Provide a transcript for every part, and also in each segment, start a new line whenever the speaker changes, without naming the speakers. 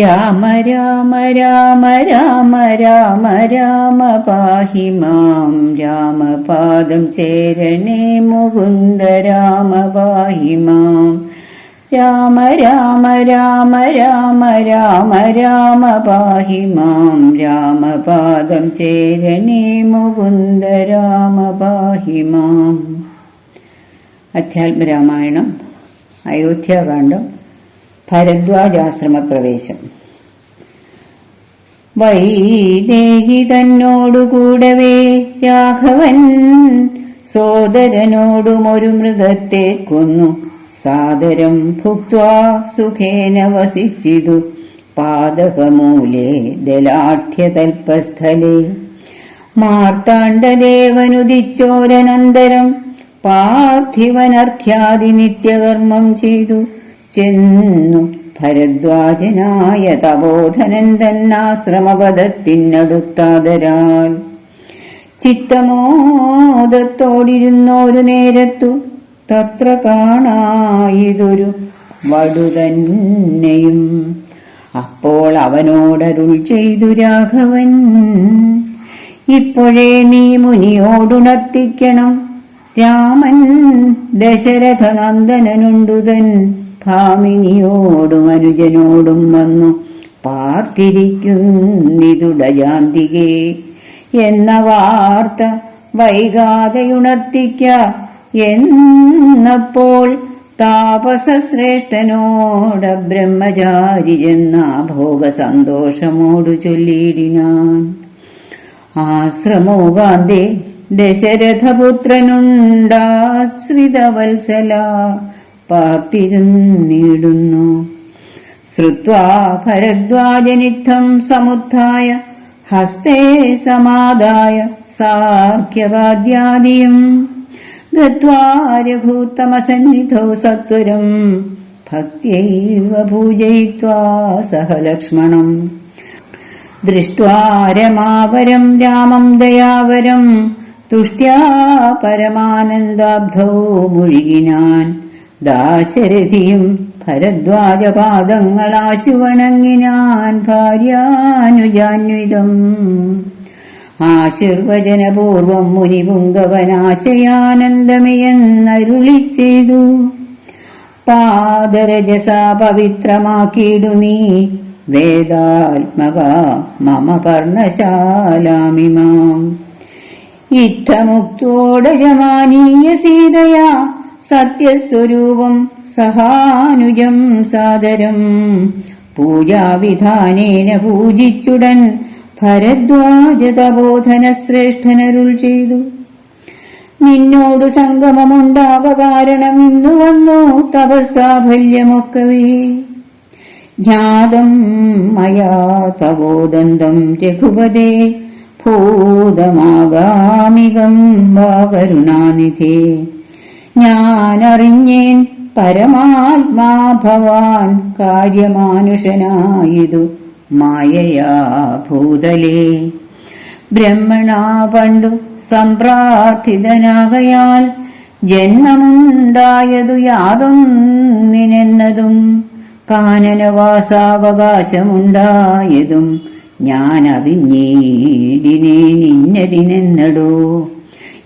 രാമ രാമ രാമ രാമ രാമ രാമ പാഹി മാം. രാമപാദം ചേരണേ മുകുന്ദ രാമ പാഹി മാം. രാമ രാമ രാമ രാമ രാമ രാമ പാഹി മാം. രാമപാദം ചേരണേ മുകുന്ദ രാമ പാഹി മാം. അധ്യാത്മരാമായണം അയോധ്യാകാന്ഡം. ഭരദ്വാജാശ്രമ പ്രവേശം വൈദേഹി തന്നോടുകൂടവേ രാഘവൻ സോദരനോടും ഒരു മൃഗത്തെ കൊന്നു. സാദരം ഭുക്വാ സുഖേന വസിച്ചിതു. പാദപമൂലേ ദലാഠ്യതൽപസ്ഥലേ. മാർത്താണ്ഡദേവനുദിച്ചോരനന്തരം പാർത്ഥിവനർഖ്യാതി നിത്യകർമ്മം ചെയ്തു. ചെന്നു ഭരദ്വാജനായ തപോധനൻ തന്നാശ്രമപദത്തിനടുത്താതരാൽ ചിത്തമോദത്തോടിരുന്നൊരു നേരത്തു തത്ര കാണായിതൊരു വടുതന്നെയും. അപ്പോൾ അവനോടരുൾ ചെയ്തു രാഘവൻ ഇപ്പോഴേ നീ മുനിയോടുണർത്തിക്കണം. രാമൻ ദശരഥ നന്ദനനുണ്ടുതൻ ഭാമിനിയോടും അനുജനോടും വന്നു. പാർത്തിരിക്കുന്നിതുടജാന്തികേ എന്ന വാർത്ത വൈകാതെയുണർത്തിക്ക. എന്നപ്പോൾ താപസശ്രേഷ്ഠനോട ബ്രഹ്മചാരി ചെന്ന ഭോഗ സന്തോഷമോടു ചൊല്ലിയിടിനാൻ ആശ്രമോകാന്തേ ദശരഥപുത്രനുണ്ടാശ്രിതവത്സല. പാർത്തിരുന്നിടുന്നു ശ്രുവാ ഭരദ്വാജനിത്തം സമുത്ഥായ ഹസ്തേ സമാദായ സാഖ്യവാദ്യാദിയും. ഗത്വാ രഘൂത്തമസന്നിധൗ സത്വരം ഭക്ത്യൈവ പൂജയിത്വാ സഹ ലക്ഷ്മണം. ദൃഷ്ട്വാ രമാവരം രാമം ദയാവരം തുഷ്ട്യാ പരമാനന്ദാബ്ധോ മുഴുകിനാൻ. ദാശരഥിയും ഭരദ്വാജപാദങ്ങളാശു വണങ്ങിനാൻ ഭാര്യാനുജാന്വിതം. ആശീർവചനപൂർവം മുനിപുങ്കവനാശയാനന്ദമിയെന്നരുളി ചെയ്തു പാദരജസാ പവിത്രമാക്കിയിടു നീ വേദാത്മക മമ പർണശാലാമിമാം ഇത്തമുക്തോടയമാനീയ സീതയാ സത്യസ്വരൂപം സഹാനുജം സാദരം. പൂജാവിധാനേന പൂജിച്ചുടൻ ഭരദ്വാജതബോധന ശ്രേഷ്ഠനരുൾ ചെയ്തു. നിന്നോടു സംഗമമുണ്ടാക കാരണം ഇന്നു വന്നു തപസ്സാഫല്യമൊക്കവേ. ജ്ഞാതം മയാ തവോദന്തം രഘുപതേ. ഭൂതമാഗാമികം വാ കരുണാനിധേ ഞാനറിഞ്ഞേൻ പരമാത്മാ ഭവാൻ കാര്യമാനുഷനായതു മായയാ ഭൂതലേ ബ്രഹ്മണാ പണ്ടു സംപ്രാർത്ഥിതനാകയാൽ ജന്മമുണ്ടായതു യാതൊന്നിനെന്നതും കാനനവാസാവകാശമുണ്ടായതും ഞാൻ അറിഞ്ഞീടിനെ നിന്നതിനെന്നടോ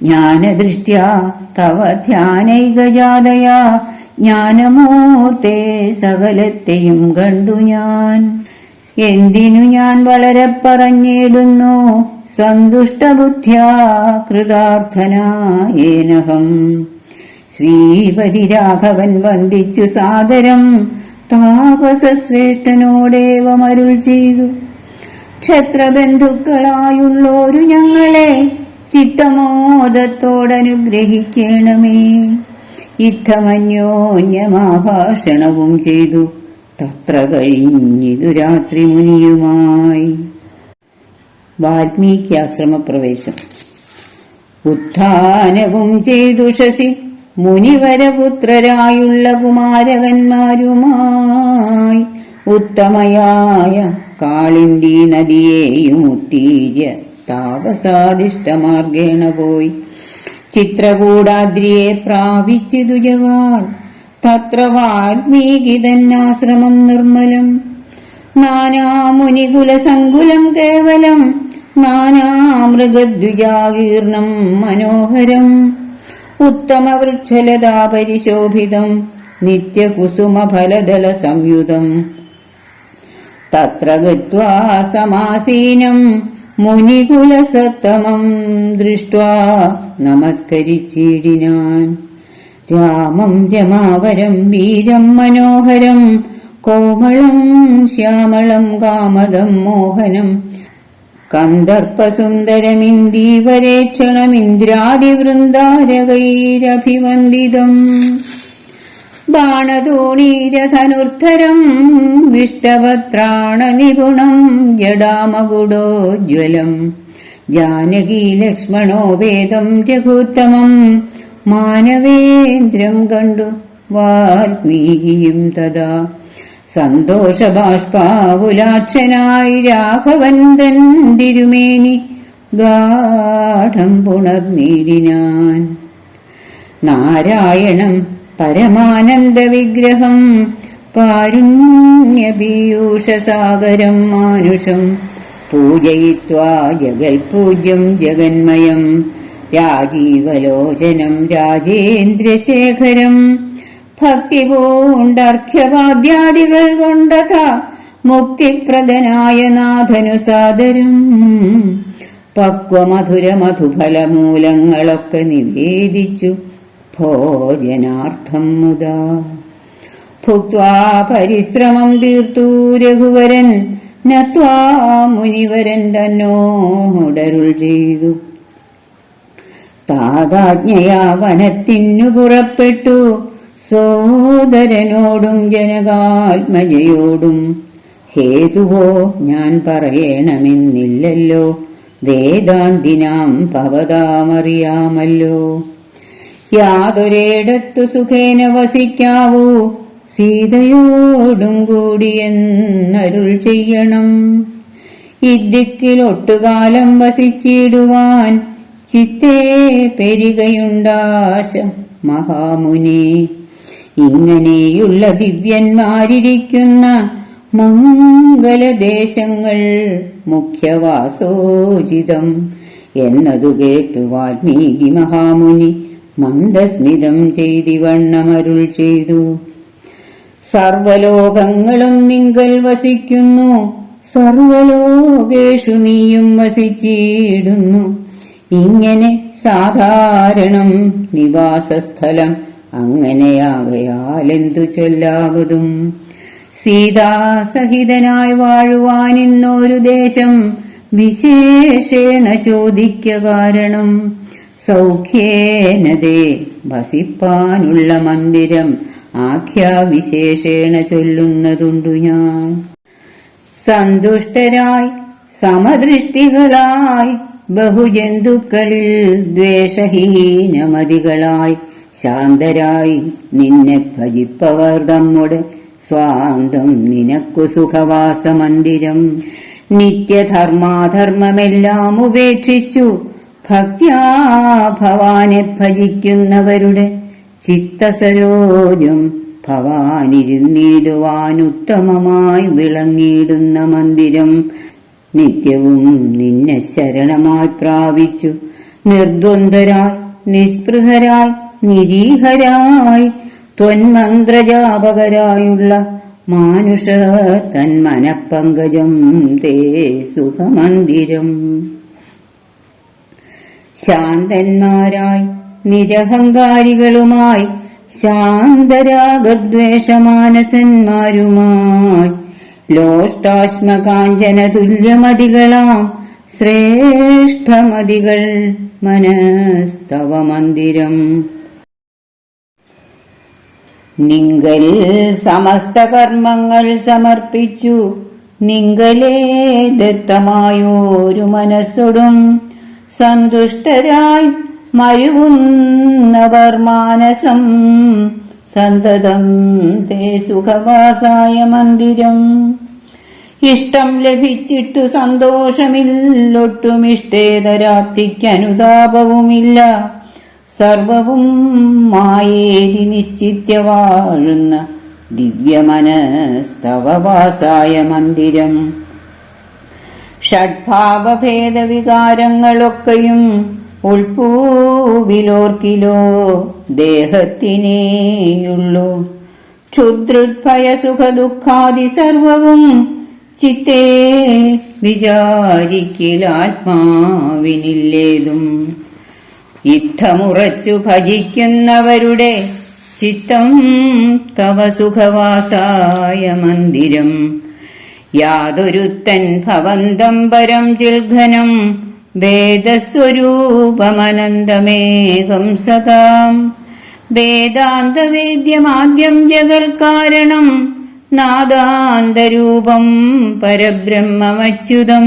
ജ്ഞാനദൃഷ്ട്യ തവ ധ്യാനൈകജാതയാ ജ്ഞാനമൂർത്തെ സകലത്തെയും കണ്ടു ഞാൻ. എന്തിനു ഞാൻ വളരെ പറഞ്ഞിടുന്നു? സന്തുഷ്ടബുദ്ധ്യാ കൃതാർത്ഥനായേനഹം. ശ്രീപതി രാഘവൻ വന്ദിച്ചു സാദരം താപസശ്രേഷ്ഠനോടേവമരുൾ ചെയ്തു. ക്ഷത്രബന്ധുക്കളായുള്ളോരു ഞങ്ങളെ ചിത്തമോദത്തോടനുഗ്രഹിക്കണമേ. യുദ്ധമന്യോന്യമാഭാഷണവും ചെയ്തു തത്ര കഴിഞ്ഞിതു രാത്രി മുനിയുമായി വാൽമീക്യാശ്രമപ്രവേശം. ഉത്ഥാനവും ചെയ്തു ശശി മുനിവരപുത്രരായുള്ള കുമാരകന്മാരുമായി. ഉത്തമയായ കാളിന്തി നദിയെയും ഉത്തീര്യ താപസാദിഷ്ടമാർഗേണ പോയി. ചിത്രകൂടാദ്രിയെ പ്രാപിച്ചിതു ജവാൽ തത്ര വാൽമീകി തന്നാശ്രമം നിർമ്മലം. നാനാമുനികുലസങ്കുലം കേവലം നാനാമൃഗദ്വിജാകീർണം മനോഹരം. നിത്യകുസുമഫലദള സംയുതം തത്ര ഗത്വാ സമാസീനം മുനികുലസത്തമം ദൃഷ്ട്വാ നമസ്കരിച്ചിടിനാൻ. രാമം രമാവരം വീരം മനോഹരം കോമളം ശ്യാമളം കാമദം മോഹനം. കന്ദർപ്പസുന്ദരമിന്ദീവരേക്ഷണമിന്ദ്രാദിവൃന്ദാരകൈരഭിവന്ദിതം ബാണതോണീരധനുർധരം വിഷ്ടവത്രാണനിപുണം ജഡാമകുടോജ്വലം ജാനകീ ലക്ഷ്മണോ വേദം രഘുത്തമം. മാനവേന്ദ്രം കണ്ടു വാൽമീകിയും തഥാ. സന്തോഷബാഷ്പാവുലാക്ഷനായി രാഘവൻ തിരുമേനി ഗാഠം പുണർനീടിനാൻ നാരായണം പരമാനന്ദ വിഗ്രഹം കാരുണ്യപീയൂഷസാഗരം മാനുഷം പൂജയിത്വാ ജഗൽപൂജ്യം ജഗന്മയം രാജീവലോചനം രാജേന്ദ്രശേഖരം. ഭക്തി പൂണ്ടർഘ്യവാദ്യാദികൾ കൊണ്ടഥ മുക്തിപ്രദനായ നാഥനു സാദരം പക്വമധുര മധുഫലമൂലങ്ങളൊക്കെ നിവേദിച്ചു ഭോജനാർത്ഥം മുതാ. ഭുക്വാ പരിശ്രമം തീർത്തു രഘുവരൻ നത്വാ മുനിവരൻ തന്നോടരുൾ ചെയ്തു. താതാജ്ഞയാ വനത്തിനു പുറപ്പെട്ടു സോദരനോടും ജനകാത്മജയോടും ഹേതുവോ ഞാൻ പറയണമെന്നില്ലല്ലോ വേദാന്തിനാം ഭവതാമറിയാമല്ലോ. യാതൊരേടത്തു സുഖേന വസിക്കാവൂ. സീതയോടും കൂടി എന്നരുൾ ചെയ്യണം. ഇദ്ദിക്കിലൊട്ടുകാലം വസിച്ചിടുവാൻ ചിത്തേ പെരികയുണ്ടാശ മഹാമുനി. ഇങ്ങനെയുള്ള ദിവ്യന്മാരിരിക്കുന്ന മംഗലദേശങ്ങൾ മുഖ്യവാസോചിതം. എന്നതു കേട്ടു വാൽമീകി മഹാമുനി മന്ദസ്മിതം ചെയ്തിവണ്ണമരുൾ ചെയ്തു. സർവലോകങ്ങളും നിങ്കൽ വസിക്കുന്നു. സർവലോകേഷു നീയും വസിച്ചിടുന്നു. ഇങ്ങനെ സാധാരണം നിവാസസ്ഥലം അങ്ങനെയാകയാലെന്തു ചൊല്ലാവതും? സീതാസഹിതനായി വാഴുവാനിന്നൊരു ദേശം വിശേഷേണ ചോദിക്ക കാരണം. സൗഖ്യേനതേ വസിപ്പാനുള്ള മന്ദിരം ആഖ്യാവിശേഷേണ ചൊല്ലുന്നതുണ്ടു ഞാൻ. സന്തുഷ്ടരായി സമദൃഷ്ടികളായി ബഹുജന്തുക്കളിൽ ദ്വേഷഹീനമതികളായി ശാന്തരായി നിന്നെ ഭജിപ്പവർ നമ്മുടെ സ്വാന്തം നിനക്കു സുഖവാസമന്ദിരം. നിത്യധർമാധർമ്മമെല്ലാം ഉപേക്ഷിച്ചു ഭക്ത്യാ ഭവാനെ ഭജിക്കുന്നവരുടെ ചിത്തസരോജം ഭവാനിരുന്നിടുവാനുത്തമമായി വിളങ്ങിയിടുന്ന മന്ദിരം നിത്യവും നിന്നെ ശരണമായി പ്രാപിച്ചു. നിർദ്വന്ദ്വരായി നിസ്പൃഹരായി നിരീഹരായി ത്വന്മന്ത്രജാപകരായുള്ള മാനുഷ തന്മനപ്പങ്കജം തേ സുഖമന്ദിരം. ശാന്തന്മാരായി നിരഹങ്കാരികളുമായി ശാന്തരാഗദ്വേഷമാനസന്മാരുമായി. ലോഷ്ടാശ്മകാഞ്ചന തുല്യമതികളാം ശ്രേഷ്ഠമതികൾ മനസ്തവ മന്ദിരം നിങ്കൽ സമസ്ത കർമ്മങ്ങൾ സമർപ്പിച്ചു നിങ്കലേ ദത്തമായോരു മനസ്സൊടും. സന്തുഷ്ടരായി മരുവുന്നവർ മാനസം. സന്തതം തേ സുഖവാസായ മന്ദിരം. ഇഷ്ടം ലഭിച്ചിട്ടു സന്തോഷമില്ലൊട്ടും ഇഷ്ടേതരാപ്തിക്കനുതാപവുമില്ല സർവവും മായേരി നിശ്ചിത്യ വാഴുന്ന ദിവ്യമനസ്തവവാസായ മന്ദിരം. ഷഡ്ഭാവഭേദവികാരങ്ങളൊക്കെയും ഉൾപ്പൂവിലോർക്കിലോ ദേഹത്തിനേയുള്ളൂ. സുഖ സുഖദുഃഖാദി സർവവും ചിത്തേ വിചാരിക്കലാത്മാവിനില്ലേതും. യുദ്ധമുറച്ചു ഭജിക്കുന്നവരുടെ ചിത്തം തവ സുഖവാസായ മന്ദിരം. യാതൊരുത്തൻ ഭവന്തംബരം ജിൽഘനം വേദസ്വരൂപമനന്തമേകം സദാം. വേദാന്തവേദ്യമാദ്യം ജഗൽക്കാരണം നാദാന്തരൂപം പരബ്രഹ്മമച്യുതം.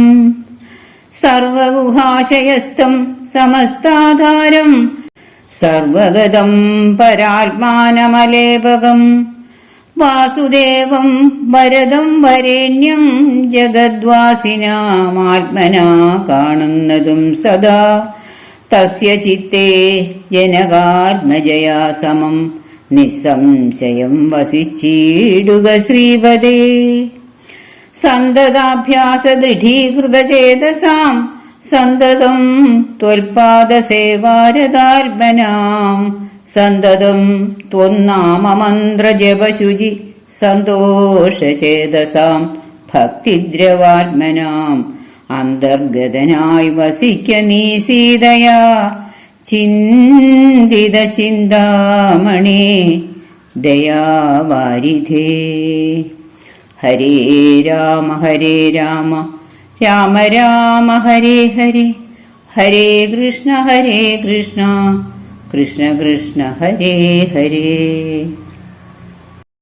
സർവഗുഹാശയസ്ഥം സമസ്താധാരം സർവഗതം പരാത്മാനമലേപകം. വാസുദേവം വരദം വരേണ്യം ജഗദ്വാസിനാമാത്മനാ കാണുന്നതും സദാ. തസ്യ ചിത്തേ ജനകാത്മജയാ സമം. നിസ്സംശയം വസിച്ചിടുക ശ്രീപദേ. സന്തതാഭ്യാസ ദൃഢീകൃതചേതസാം സന്തതം ത്വൽപാദസേവാരതാത്മനാം സന്തതം ത്വന്നാമമന്ത്രജപശുചി. സന്തോഷചേതസാം ഭക്തിദ്രവാത്മനാം. അന്തർഗതനായി വസിക്ക നീ സീതയാ. ചിന്തിത ചിന്താമണി ദയാവാരിധേ. ഹരേ രാമ ഹരേ രാമ. രാമ രാമ ഹരേ ഹരേ. ഹരേ കൃഷ്ണ ഹരേ കൃഷ്ണ. കൃഷ്ണ കൃഷ്ണ ഹരേ ഹരേ.